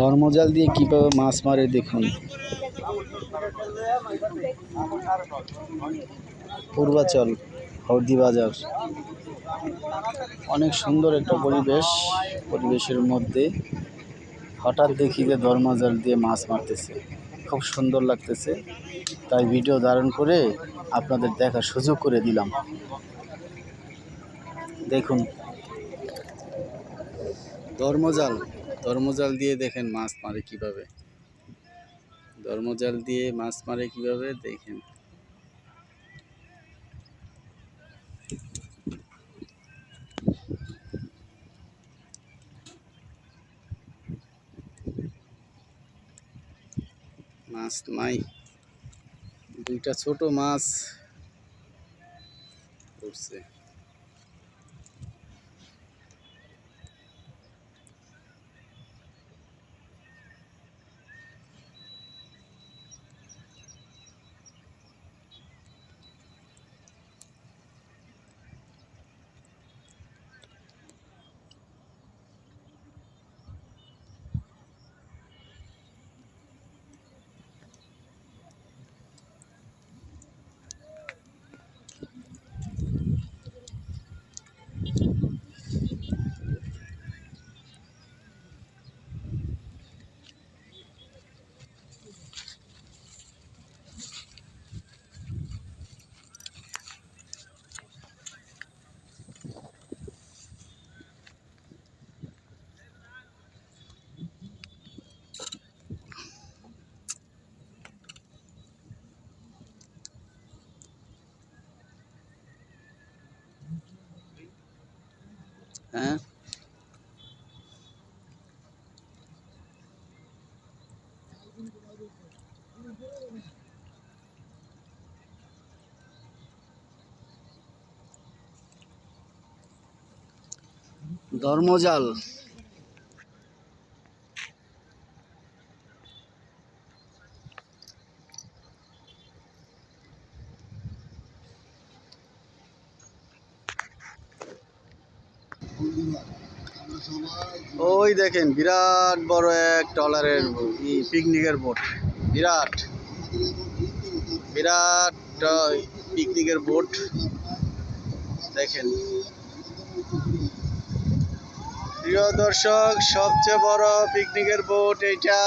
ধর্মজাল দিয়ে কীভাবে মাছ মারে দেখুন। পূর্বাচল, হলদি বাজার। অনেক সুন্দর একটা পরিবেশ, পরিবেশের মধ্যে। হঠাৎ দেখি যে ধর্মজাল দিয়ে মাছ মারতেছে। খুব সুন্দর লাগতেছে। তাই ভিডিও ধারণ করে আপনাদের দেখার সুযোগ করে দিলাম। দেখুন। ধর্মজাল ধর্মজাল দিয়ে দেখেন মাছ মারে কীভাবে। ধর্মজাল দিয়ে মাছ মারে কীভাবে দেখেন। মাছ নাই। দুইটা ছোট মাছ উঠছে হ্যাঁ? ধর্মজাল। ওই দেখেন, বিরাট বড় এক টলারের পিকনিকের বোট, বিরাট। বিরাট পিকনিকের বোট, দেখেন। প্রিয় দর্শক, সবচেয়ে বড় পিকনিকের বোট এইটা।